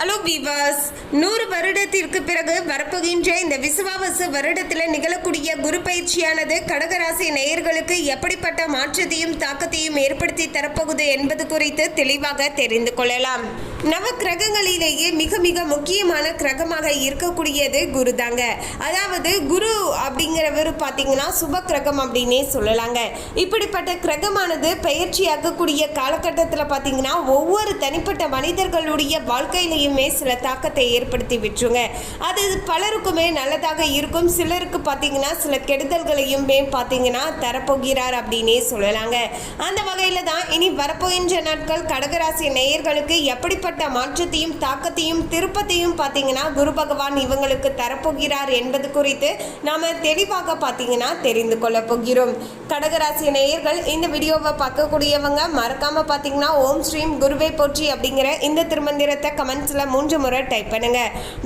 Hello viewers நூறு வருடத்திற்கு பிறகு வரப்போகின்ற இந்த விசுவாவசு வருடத்தில் நிகழக்கூடிய குரு பயிற்சியானது கடகராசி நேயர்களுக்கு எப்படிப்பட்ட மாற்றத்தையும் தாக்கத்தையும் ஏற்படுத்தி தரப்போகுது என்பது குறித்து தெளிவாக தெரிந்து கொள்ளலாம். நவ கிரகங்களிலேயே மிக மிக முக்கியமான கிரகமாக இருக்கக்கூடியது குரு தாங்க அதாவது குரு அப்படிங்கிறவர் பார்த்தீங்கன்னா சுப கிரகம் அப்படின்னே சொல்லலாங்க. இப்படிப்பட்ட கிரகமானது பயிற்சியாக்கக்கூடிய காலகட்டத்தில் பார்த்தீங்கன்னா ஒவ்வொரு தனிப்பட்ட மனிதர்களுடைய வாழ்க்கையிலையுமே சில தாக்கத்தை ஏற்படுத்தி விட்டுருங்க. அது பலருக்குமே நல்லதாக இருக்கும். சிலருக்கு பார்த்தீங்கன்னா சில கெடுதல்களையுமே பார்த்தீங்கன்னா தரப்போகிறார் அப்படின்னே சொல்லலாங்க. அந்த வகையில் தான் இனி வரப்போகின்ற நாட்கள் கடகராசி நேயர்களுக்கு எப்படிப்பட்ட மாற்றத்தையும் தாக்கத்தையும் திருப்பத்தையும் பார்த்தீங்கன்னா குரு பகவான் இவங்களுக்கு தரப்போகிறார் என்பது குறித்து நாம தெளிவாக பார்த்தீங்கன்னா தெரிந்து கொள்ள போகிறோம். கடகராசி நேயர்கள் இந்த வீடியோவை பார்க்கக்கூடியவங்க மறக்காம பார்த்தீங்கன்னா ஓம் ஸ்ரீம் குருவை போற்றி அப்படிங்கிற இந்த திருமந்திரத்தை கமெண்ட்ஸில் மூன்று முறை டைப் பண்ணுங்க.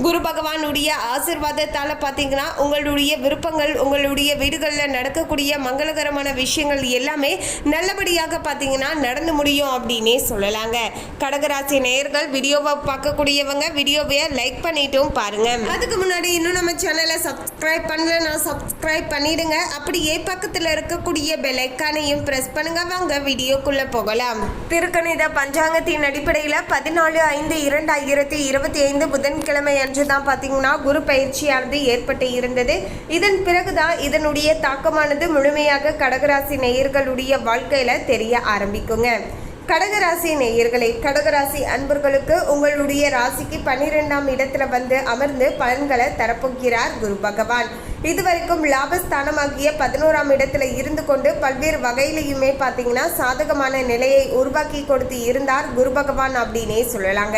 குரு பகவானுடைய ஆசிர்வாதத்தால் பார்த்தீங்கன்னா உங்களுடைய விருப்பங்கள் உங்களுடைய வீடுகளில் நடக்கக்கூடிய மங்களகரமான விஷயங்கள் எல்லாமே நல்லபடியாக பார்த்தீங்கன்னா நடந்து முடியும் அப்படின்னே சொல்லலாங்க. கடகராசி நேயர்கள் வீடியோவை பார்க்கக்கூடியவங்க வீடியோவை லைக் பண்ணிட்டும் பாருங்க. அதுக்கு முன்னாடி இன்னும் நம்ம சேனலை சப்ஸ்கிரைப் பண்ணலன்னா சப்ஸ்கிரைப் பண்ணிடுங்க. அப்படியே பக்கத்தில் இருக்கக்கூடிய பெலைக்கானையும் ப்ரெஸ் பண்ணுங்க. வாங்க வீடியோக்குள்ள போகலாம். திருக்கணித பஞ்சாங்கத்தின் அடிப்படையில் பதினாலு ஐந்து இரண்டாயிரத்தி இருபத்தி ஐந்து புதன்கிழமை அன்று தான் பார்த்தீங்கன்னா குரு பயிற்சியானது ஏற்பட்டு இருந்தது. இதன் பிறகுதான் இதனுடைய தாக்கமானது முழுமையாக கடகராசி நேயர்களுடைய வாழ்க்கையில் தெரிய ஆரம்பிக்குங்க. கடகராசி நேயர்களே கடகராசி அன்பர்களுக்கு உங்களுடைய ராசிக்கு பன்னிரெண்டாம் இடத்துல வந்து அமர்ந்து பலன்களை தரப்போகிறார் குரு பகவான். இதுவரைக்கும் லாபஸ்தானமாகிய பதினோராம் இடத்துல இருந்து கொண்டு பல்வேறு வகையிலையுமே பார்த்தீங்கன்னா சாதகமான நிலையை உருவாக்கி கொடுத்து இருந்தார் குரு பகவான் அப்படின்னே சொல்லலாங்க.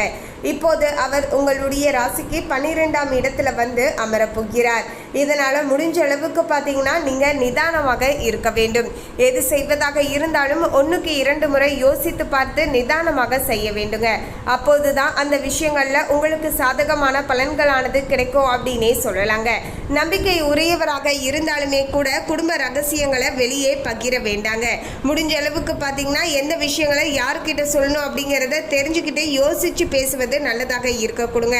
இப்போது அவர் உங்களுடைய ராசிக்கு பன்னிரெண்டாம் இடத்துல வந்து அமரப்போகிறார். இதனால முடிஞ்ச அளவுக்கு பார்த்தீங்கன்னா நீங்க நிதானமாக இருக்க வேண்டும். எது செய்வதாக இருந்தாலும் ஒன்றுக்கு இரண்டு முறை யோசித்து பார்த்து நிதானமாக செய்ய வேண்டுங்க. அப்போதுதான் அந்த விஷயங்கள்ல உங்களுக்கு சாதகமான பலன்களானது கிடைக்கும் அப்படின்னே சொல்லலாங்க. நம்பிக்கை உரியவராக இருந்தாலுமே கூட குடும்ப ரகசியங்களை வெளியே பகிர வேண்டாங்க. முடிஞ்ச அளவுக்கு பார்த்தீங்கன்னா எந்த விஷயங்களை யார்கிட்ட சொல்லணும் அப்படிங்கிறத தெரிஞ்சுக்கிட்டு யோசிச்சு பேசுவது நல்லதாக இருக்க கொடுங்க.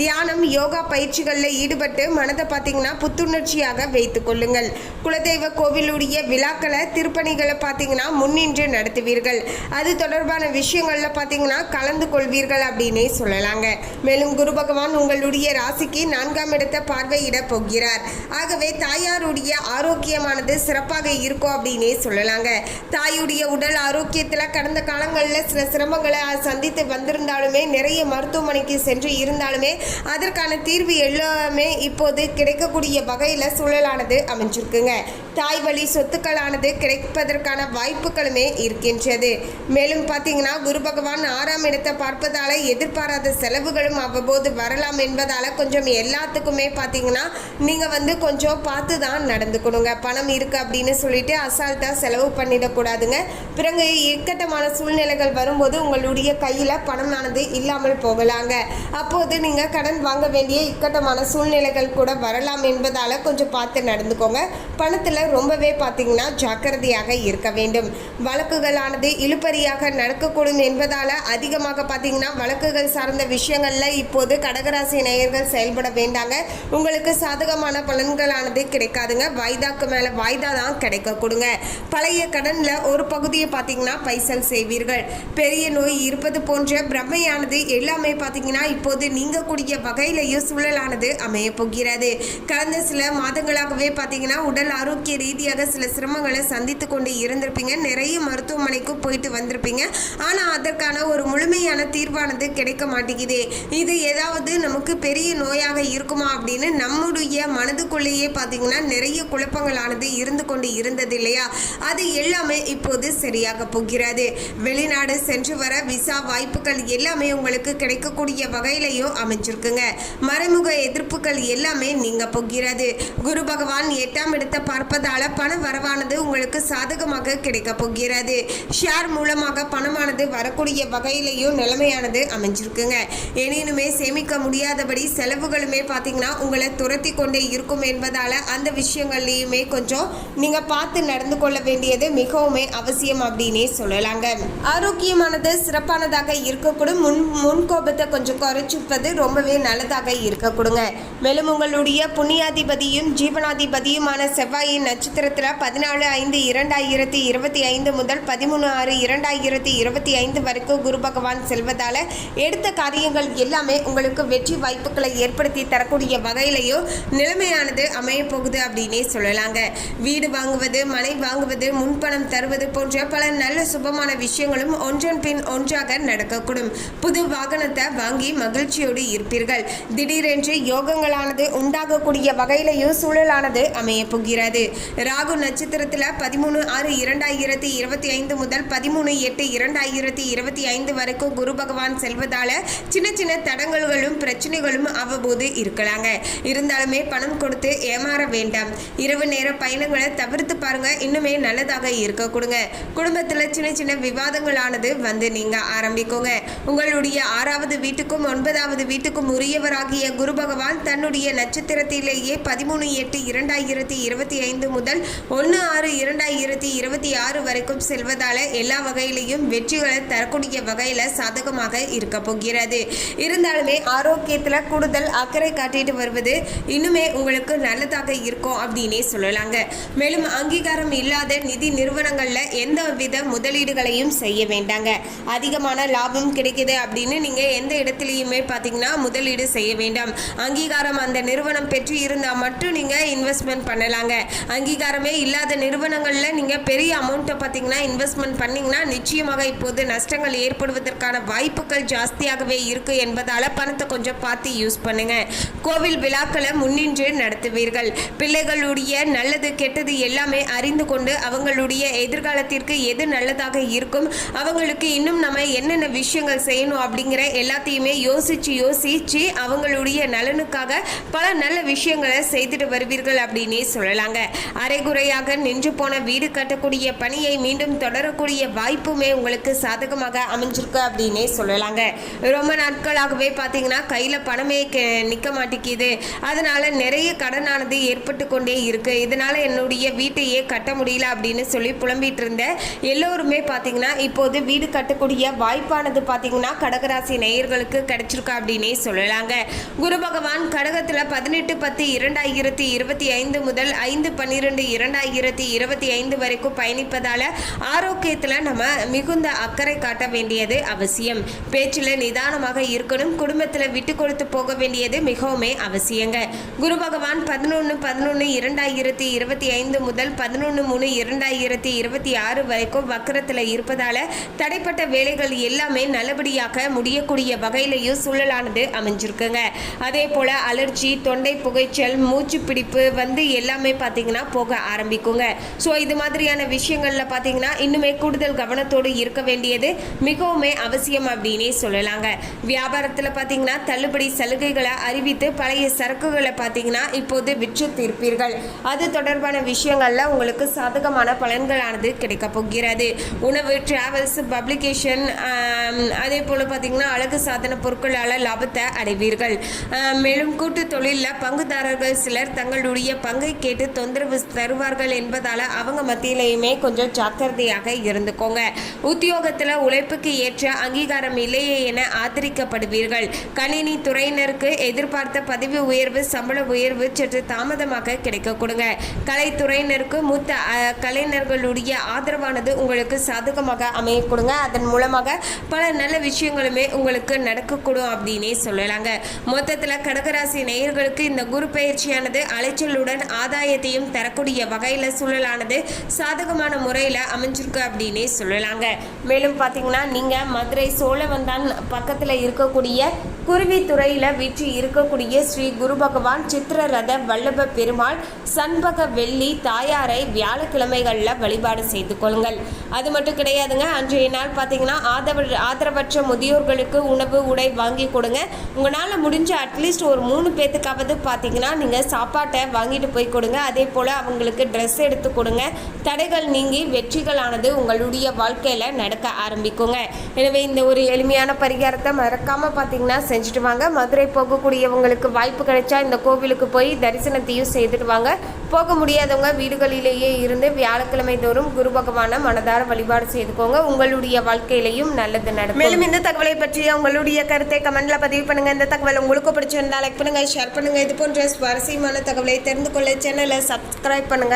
தியானம் யோகா பயிற்சிகளில் ஈடுபட்டு மனதை பார்த்தீங்கன்னா புத்துணர்ச்சியாக வைத்துக் கொள்ளுங்கள். குலதெய்வ கோவிலுடைய விழாக்களை திருப்பணிகளை பார்த்தீங்கன்னா முன்னின்று நடத்துவீர்கள். அது தொடர்பான விஷயங்களில் பார்த்தீங்கன்னா கலந்து கொள்வீர்கள் அப்படின்னே சொல்லலாங்க. மேலும் குரு பகவான் உங்களுடைய ராசிக்கு நான்காம் இடத்தை பார்வையிட போகிறார். ஆகவே தாயாருடைய ஆரோக்கியமானது சிறப்பாக இருக்கும் அப்படின்னே சொல்லலாங்க. தாயுடைய உடல் ஆரோக்கியத்தில் கடந்த காலங்களில் சில சிரமங்களை சந்தித்து வந்திருந்தாலுமே நிறைய மருத்துவமனைக்கு சென்று இருந்தாலுமே அதற்கான தீர்வு எல்லாமே இப்போது கிடைக்கக்கூடிய வகையில் சூழலானது அமைஞ்சிருக்குங்க. தாய் வழி சொத்துக்களானது கிடைப்பதற்கான வாய்ப்புகளுமே இருக்கின்றது. மேலும் பார்த்தீங்கன்னா குரு பகவான் ஆறாம் இடத்தை பார்ப்பதால எதிர்பாராத செலவுகளும் அவ்வப்போது வரலாம் என்பதால் கொஞ்சம் எல்லாத்துக்குமே பார்த்தீங்கன்னா நீங்கள் வந்து கொஞ்சம் பார்த்து தான் நடந்துக்கணுங்க. பணம் இருக்குது அப்படின்னு சொல்லிட்டு அசால்ட்டாக செலவு பண்ணிடக்கூடாதுங்க. பிறகு இக்கட்டமான சூழ்நிலைகள் வரும்போது உங்களுடைய கையில் பணமானது இல்லாமல் போகலாங்க. அப்போது நீங்கள் கடன் வாங்க வேண்டிய இக்கட்டமான சூழ்நிலைகள் கூட வரலாம் என்பதால் கொஞ்சம் பார்த்து நடந்துக்கோங்க. பணத்தில் ரொம்பவே பார்த்தீங்கன்னா ஜாக்கிரதையாக இருக்க வேண்டும். வழக்குகளானது இழுபறியாக நடக்கக்கூடும் என்பதால் அதிகமாக பார்த்தீங்கன்னா வழக்குகள் சார்ந்த விஷயங்களில் இப்போது கடகராசி நேயர்கள் செயல்பட வேண்டாங்க. உங்களுக்கு சாதகமான பலன்களானது கிடைக்காதுங்க. வாய்தாக்கு மேலே வாய்தா தான் கிடைக்க கொடுங்க. பழைய கடனில் ஒரு பகுதியை பார்த்தீங்கன்னா பைசல் செய்வீர்கள். பெரிய நோய் இருப்பது போன்ற பிரம்மையானது எல்லாமே பார்த்தீங்கன்னா இப்போது நீங்கக்கூடிய வகையிலேயும் சூழலானது அமைய போகிறது. கடந்த சில மாதங்களாகவே பார்த்தீங்கன்னா உடல் ஆரோக்கிய ரீதியாக சில சிரமங்களை சந்தித்து கொண்டு இருந்திருப்பீங்க. நிறைய மருத்துவமனைக்கு போயிட்டு வந்திருப்பீங்க. ஆனால் அதற்கான ஒரு முழுமையான தீர்வானது கிடைக்க மாட்டேங்குதே. இது ஏதாவது நமக்கு பெரிய நோயாக இருக்குமா அப்படின்னு நம்முடைய மனதுக்குள்ளேயே பார்த்தீங்கன்னா நிறைய குழப்பங்களானது இருந்து கொண்டு இருந்தது இல்லையா? அது எல்லாமே இப்போது சரியாக போகிறது. வெளிநாடு சென்று வர விசா வாய்ப்புகள் எல்லாமே உங்களுக்கு கிடைக்கக்கூடிய வகையிலையும் அமைஞ்சிருக்குங்க. மறைமுக எதிர்ப்புகள் எல்லாமே நீங்க போகிறது. குரு பகவான் எட்டாம் இடத்தை பார்ப்ப பார்ப்பதால பண வரவானது உங்களுக்கு சாதகமாக கிடைக்க போகிறது. ஷேர் மூலமாக பணமானது வரக்கூடிய வகையிலையும் நிலைமையானது அமைஞ்சிருக்குங்க. எனினுமே சேமிக்க முடியாதபடி செலவுகளுமே பார்த்தீங்கன்னா உங்களை துரத்தி கொண்டே இருக்கும் என்பதால் அந்த விஷயங்கள்லையுமே கொஞ்சம் நீங்கள் பார்த்து நடந்து கொள்ள வேண்டியது மிகவுமே அவசியம் அப்படின்னே சொல்லலாங்க. ஆரோக்கியமானது சிறப்பானதாக இருக்கக்கூடும். முன் முன்கோபத்தை கொஞ்சம் குறைச்சிப்பது ரொம்பவே நல்லதாக இருக்கக்கூடுங்க மேலும் உங்களுடைய புண்ணியாதிபதியும் ஜீவனாதிபதியுமான செவ்வாயின் நட்சத்திரத்தில் பதினாலு ஐந்து இரண்டாயிரத்தி இருபத்தி ஐந்து முதல் பதிமூணு ஆறு இரண்டாயிரத்தி இருபத்தி ஐந்து வரைக்கும் குரு பகவான் செல்வதால் எடுத்த காரியங்கள் எல்லாமே உங்களுக்கு வெற்றி வாய்ப்புகளை ஏற்படுத்தி தரக்கூடிய வகையிலையும் நிலைமையானது அமையப்போகுது அப்படின்னே சொல்லலாங்க. வீடு வாங்குவது மனை வாங்குவது முன்பணம் தருவது போன்ற பல நல்ல சுபமான விஷயங்களும் ஒன்றன் பின் ஒன்றாக நடக்கக்கூடும். புது வாகனத்தை வாங்கி மகிழ்ச்சியோடு இருப்பீர்கள். திடீரென்று யோகங்களானது உண்டாகக்கூடிய வகையிலையும் சூழலானது அமைய போகிறது. ராகு நட்சத்திரத்தில் பதிமூணு ஆறு இரண்டாயிரத்தி இருபத்தி ஐந்து முதல் பதிமூணு எட்டு இரண்டாயிரத்தி இருபத்தி ஐந்து வரைக்கும் குரு பகவான் செல்வதால சின்ன சின்ன தடங்கல்களும் பிரச்சனைகளும் அவ்வப்போது இருக்கலாங்க. இருந்தாலுமே பணம் கொடுத்து ஏமாற வேண்டாம். இரவு நேர பயணங்களை தவிர்த்து பாருங்க. இன்னுமே நல்லதாக இருக்க கொடுங்க. குடும்பத்தில் சின்ன சின்ன விவாதங்களானது வந்து நீங்க ஆரம்பிக்கோங்க. உங்களுடைய ஆறாவது வீட்டுக்கும் ஒன்பதாவது வீட்டுக்கும் உரியவராகிய குரு பகவான் தன்னுடைய நட்சத்திரத்திலேயே பதிமூணு எட்டு இரண்டாயிரத்தி இருபத்தி ஐந்து முதல் ஒன்று ஆறு இரண்டாயிரத்தி இருபத்தி ஆறு வரைக்கும் செல்வதால எல்லா வகையிலையும் வெற்றிகளை தரக்கூடிய வகையில சாதகமாக இருக்க போகிறது. இருந்தாலுமே ஆரோக்கியத்துல கூடுதல் அக்கறை காட்டிட்டு வருவது இன்னுமே உங்களுக்கு நல்லதாக இருக்கும் அப்படின்னே சொல்லலாங்க. மேலும் அங்கீகாரம் இல்லாத நிதி நிறுவனங்கள்ல எந்த வித முதலீடுகளையும் செய்ய வேண்டாங்க. அதிகமான லாபம் கிடைக்குது அப்படின்னு நீங்க எந்த இடத்துலையுமே பார்த்தீங்கன்னா முதலீடு செய்ய வேண்டாம். அங்கீகாரம் அந்த நிறுவனம் பெற்று இருந்தால் மட்டும் நீங்க இன்வெஸ்ட்மெண்ட் பண்ணலாங்க. அங்கீகாரமே இல்லாத நிறுவனங்களில் நீங்கள் பெரிய அமௌண்ட்டை பார்த்தீங்கன்னா இன்வெஸ்ட்மெண்ட் பண்ணிங்கன்னா நிச்சயமாக இப்போது நஷ்டங்கள் ஏற்படுவதற்கான வாய்ப்புகள் ஜாஸ்தியாகவே இருக்குது என்பதால் பணத்தை கொஞ்சம் பார்த்து யூஸ் பண்ணுங்கள் கோவில் விழாக்களை முன்னின்று நடத்துவீர்கள். பிள்ளைகளுடைய நல்லது கெட்டது எல்லாமே அறிந்து கொண்டு அவங்களுடைய எதிர்காலத்திற்கு எது நல்லதாக இருக்கும் அவங்களுக்கு இன்னும் நம்ம என்னென்ன விஷயங்கள் செய்யணும் அப்படிங்கிற எல்லாத்தையுமே யோசித்து யோசித்து அவங்களுடைய நலனுக்காக பல நல்ல விஷயங்களை செய்துட்டு வருவீர்கள் அப்படின்னே சொல்லலாங்க. அரைகுறையாக நின்று போன வீடு கட்டக்கூடிய பணியை மீண்டும் தொடரக்கூடிய வாய்ப்புமே உங்களுக்கு சாதகமாக அமைஞ்சிருக்கு அப்படின்னே சொல்லலாங்க. ரொம்ப நாட்களாகவே பார்த்தீங்கன்னா கையில் பணமே நிற்க மாட்டேங்குது. அதனால நிறைய கடனானது ஏற்பட்டு கொண்டே இருக்கு. இதனால என்னுடைய வீட்டையே கட்ட முடியல அப்படின்னு சொல்லி புலம்பிட்டு இருந்த எல்லோருமே பார்த்தீங்கன்னா இப்போது வீடு கட்டக்கூடிய வாய்ப்பானது பார்த்தீங்கன்னா கடகராசி நேயர்களுக்கு கிடைச்சிருக்கு அப்படின்னே சொல்லலாங்க. குரு பகவான் கடகத்தில் பதினெட்டு பத்து இரண்டாயிரத்தி இருபத்தி ஐந்து முதல் ஐந்து பன்னிரெண்டு இரண்டாயிரத்தி இருபத்தி ஐந்து வரைக்கும் பயணிப்பதால ஆரோக்கியத்தில் நம்ம மிகுந்த அக்கறை காட்ட வேண்டியது அவசியம். பேச்சில் நிதானமாக இருக்கணும் குடும்பத்தில் விட்டு கொடுத்து போக வேண்டியது மிகவுமே அவசியங்க. குரு பகவான் பதினொன்று பதினொன்று இரண்டாயிரத்தி இருபத்தி ஐந்து முதல் பதினொன்று மூணு இரண்டாயிரத்தி இருபத்தி ஆறு வரைக்கும் வக்கரத்தில் இருப்பதால தடைப்பட்ட வேலைகள் எல்லாமே நல்லபடியாக முடியக்கூடிய வகையிலையும் சூழலானது அமைஞ்சிருக்குங்க. அதே போல அலர்ஜி தொண்டை புகைச்சல் மூச்சு பிடிப்பு வந்து எல்லாமே பார்த்தீங்கன்னா போக ஆரம்பிக்குங்க. ஸோ இது மாதிரியான விஷயங்களில் பார்த்தீங்கன்னா இன்னுமே கூடுதல் கவனத்தோடு இருக்க வேண்டியது மிகவுமே அவசியம் அப்படின்னே சொல்லலாங்க. வியாபாரத்தில் பார்த்தீங்கன்னா தள்ளுபடி சலுகைகளை அறிவித்து பழைய சரக்குகளை பார்த்தீங்கன்னா இப்போது விற்று தீர்ப்பீர்கள். அது தொடர்பான விஷயங்களில் உங்களுக்கு சாதகமான பலன்களானது கிடைக்க போகிறது. உணவு டிராவல்ஸ் பப்ளிகேஷன் அதே போல் பார்த்தீங்கன்னா அழகு சாதன பொருட்களால் லாபத்தை அடைவீர்கள். மேலும் கூட்டு தொழிலில் பங்குதாரர்கள் சிலர் தங்களுடைய பங்கை கேட்டு தொந்தரவு தருவார்கள் என்பதால் அவங்க மத்தியிலையுமே கொஞ்சம் ஜாக்கிரதையாக இருந்துக்கோங்க. உத்தியோகத்தில் உழைப்புக்கு ஏற்ற அங்கீகாரம் இல்லையே என ஆதரிக்கப்படுவீர்கள். கணினி துறையினருக்கு எதிர்பார்த்த பதவி உயர்வு சம்பள உயர்வு சற்று தாமதமாக கிடைக்க கொடுங்க. கலைத்துறையினருக்கு மூத்த கலைஞர்களுடைய ஆதரவானது உங்களுக்கு சாதகமாக அமைய கொடுங்க. அதன் மூலமாக பல நல்ல விஷயங்களுமே உங்களுக்கு நடக்கக்கூடும் அப்படின்னே சொல்லலாங்க. மொத்தத்தில் கடகராசி நேயர்களுக்கு இந்த குரு பயிற்சியானது அலைச்சலுடன் ஆதாயத்தையும் தரக்கூடிய வகையில் சூழலானது சாதகமான முறையில் அமைஞ்சிருக்கு அப்படின்னே சொல்லலாங்க. மேலும் பார்த்தீங்கன்னா நீங்கள் மதுரை சோழவந்தான் பக்கத்தில் இருக்கக்கூடிய குருவித்துறையில் வீற்று இருக்கக்கூடிய ஸ்ரீ குரு பகவான் சித்திரரத வல்லப பெருமாள் சண்பக வெள்ளி தாயாரை வியாழக்கிழமைகளில் வழிபாடு செய்து கொள்ளுங்கள். அது மட்டும் கிடையாதுங்க அன்றைய நாள் பார்த்தீங்கன்னா ஆதரவ ஆதரவற்ற முதியோர்களுக்கு உணவு உடை வாங்கி கொடுங்க. உங்களால் முடிஞ்ச அட்லீஸ்ட் ஒரு மூணு பேத்துக்காவது பார்த்தீங்கன்னா நீங்கள் சாப்பாட்டை வாங்கிட்டு போய் கொடுங்க. அதே போல் அவங்களுக்கு ட்ரெஸ் எடுத்து கொடுங்க. தடைகள் நீங்கி வெற்றிகளானது உங்களுடைய வாழ்க்கையில் நடக்க ஆரம்பிக்குங்க. எனவே இந்த ஒரு எளிமையான பரிகாரத்தை மறக்காமல் பார்த்தீங்கன்னா செஞ்சுட்டு வாங்க. மதுரை போகக்கூடியவங்களுக்கு வாய்ப்பு கிடைச்சா இந்த கோவிலுக்கு போய் தரிசனத்தையும் செய்துட்டு வாங்க. போக முடியாதவங்க வீடுகளிலேயே இருந்து வியாழக்கிழமை தோறும் குரு பகவான மனதார வழிபாடு செய்துக்கோங்க. உங்களுடைய வாழ்க்கையிலையும் நல்லது நடக்கும். மேலும் இந்த தகவலை பற்றி உங்களுடைய கருத்தை கமெண்ட்ல பதிவு பண்ணுங்க. இந்த தகவல் உங்களுக்கு பிடிச்சிருந்தா லைக் பண்ணுங்க ஷேர் பண்ணுங்க. இது போன்ற சுவாரஸ்யமான தகவலை தெரிந்து கொள்ள சேனலை சப்ஸ்கிரைப் பண்ணுங்க.